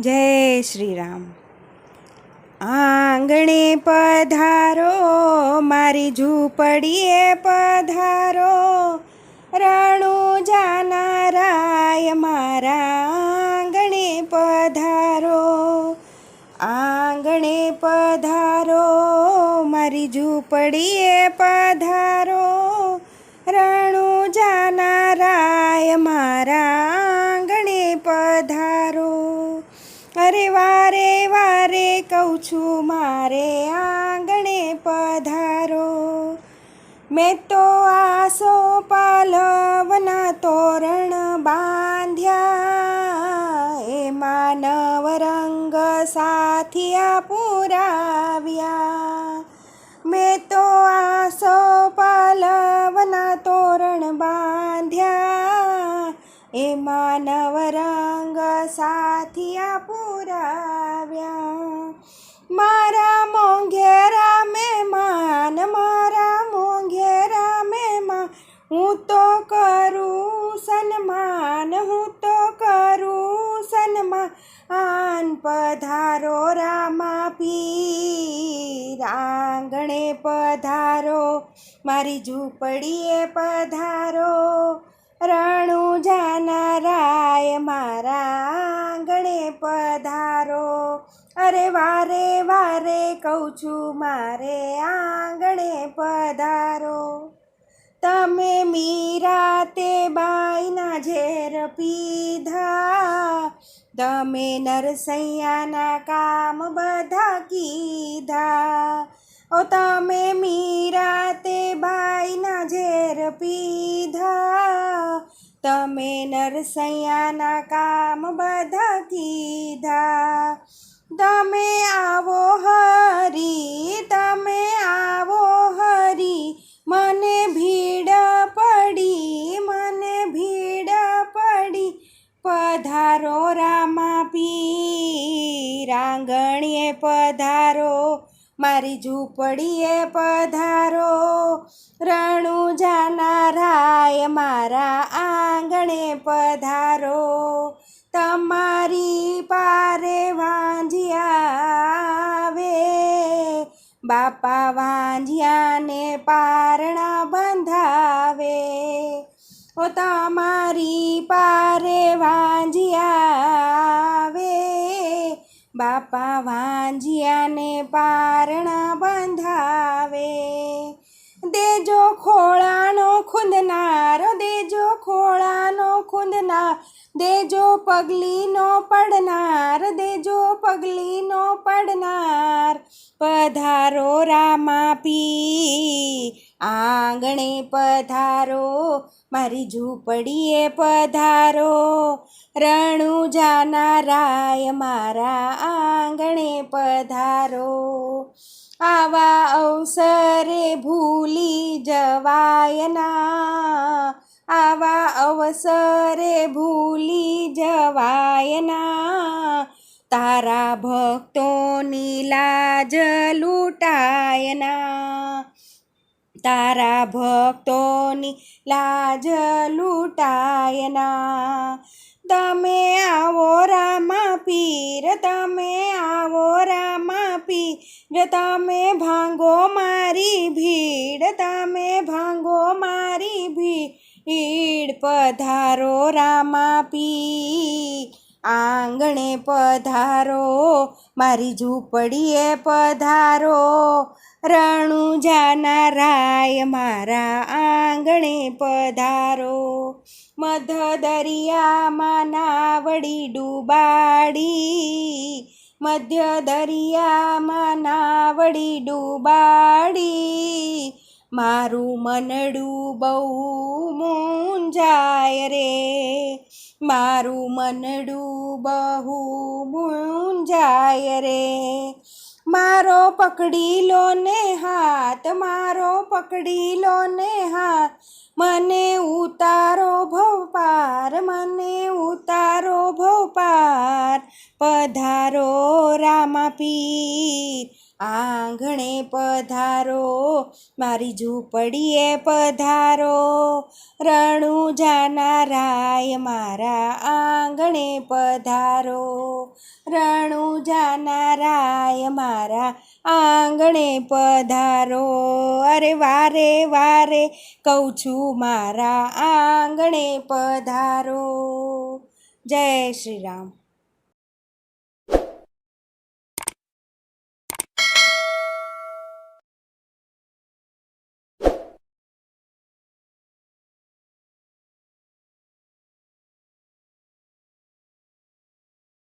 જય શ્રી રામ આંગણે પધારો, મારી ઝૂંપડીએ પધારો. રાણુ જાનારાય, મારા આંગણે પધારો. આંગણે પધારો, મારી ઝૂંપડીએ પધારો. રાણુ જાનારાય, મારા કહું છું, મારે આંગણે પધારો. મેં તો આસો પાલવના તોરણ બાંધ્યા, એ માનવ રંગ સાથિયા પુરાવ્યા. મેં તો આસો પાલવના તોરણ બાંધ્યા, એ માનવ રંગ સાથિયા પુરાવ્યા. મારા મોંઘેરા મહેમાન મારા મોંઘેરા મહેમાન હું તો કરું સન્માન, હું તો કરું સન્માન. આન પધારો રામા પી આંગણે પધારો. મારી ઝૂંપડીએ પધારો. રણું જાનારાય મારા અરે વારે વારે કહું છું, મારે આંગણે પધારો. તમે મીરા તે બાઈના ઝેર પીધા. તમે નરસૈયાના કામ બધા કીધા. ઓ તમે મીરા તે બાઈના ઝેર પીધા. તમે નરસૈયાના કામ બધા કીધા. તમે આવો હરી, તમે આવો હરી. મને ભીડ પડી, મને ભીડ પડી. પધારો રામા પીર આંગણીએ પધારો. મારી ઝૂંપડીએ પધારો. રણું જાનારાય મારા આંગણે પધારો. તમારી પારે બાપા વાંજિયાને પારણા બંધાવે. ઓ તમારી પારે વાંજિયાવે બાપા વાંજિયાને પારણા બંધાવે. દેજો ખોળાનો ખૂંદનારો, દેજો ખોળાનો ખૂંદનાર, દેજો પગલીનો પડનાર, દેજો પગલીનો પડનાર. પધારો રામા પી આંગણે પધારો, મારી ઝૂંપડીએ પધારો. રણુજાના જાનારાય મારા આંગણે પધારો. આવા અવસરે ભૂલી જવાયના આવા અવસરે ભૂલી જવાયના તારા ભક્તોની લાજ લૂંટાયના તારા ભક્તોની લાજ લૂટાયના તમે આવો રામા પીર તમે આવો રામા પીર તમે ભાંગો મારી ભીડ, તમે ભાંગો મારી ભીડ. પધારો રામા પી આંગણે પધારો, મારી ઝૂંપડીએ પધારો. રણુજાના જાનારાય મારા આંગણે પધારો. મધ દરિયામાં નાવડી ડૂબાડી મધ્ય દરિયામાં નાવડી ડૂબાડી. મારું મનડું બહુ મૂંઝાય રે. મારું મનડું બહુ મૂંઝાય રે. મારો પકડી લો ને હાથ, મારો પકડી લો ને હાથ. મને ઉતારો ભવપાર, મને ઉતારો ભવપાર. પધારો રામા પીર આંગણે પધારો, મારી ઝૂંપડીએ પધારો. રણુજાના રાય, મારા આંગણે પધારો. રણુજાના રાય, મારા આંગણે પધારો. અરે વારે વારે કહું છું, મારા આંગણે પધારો. જય શ્રી રામ.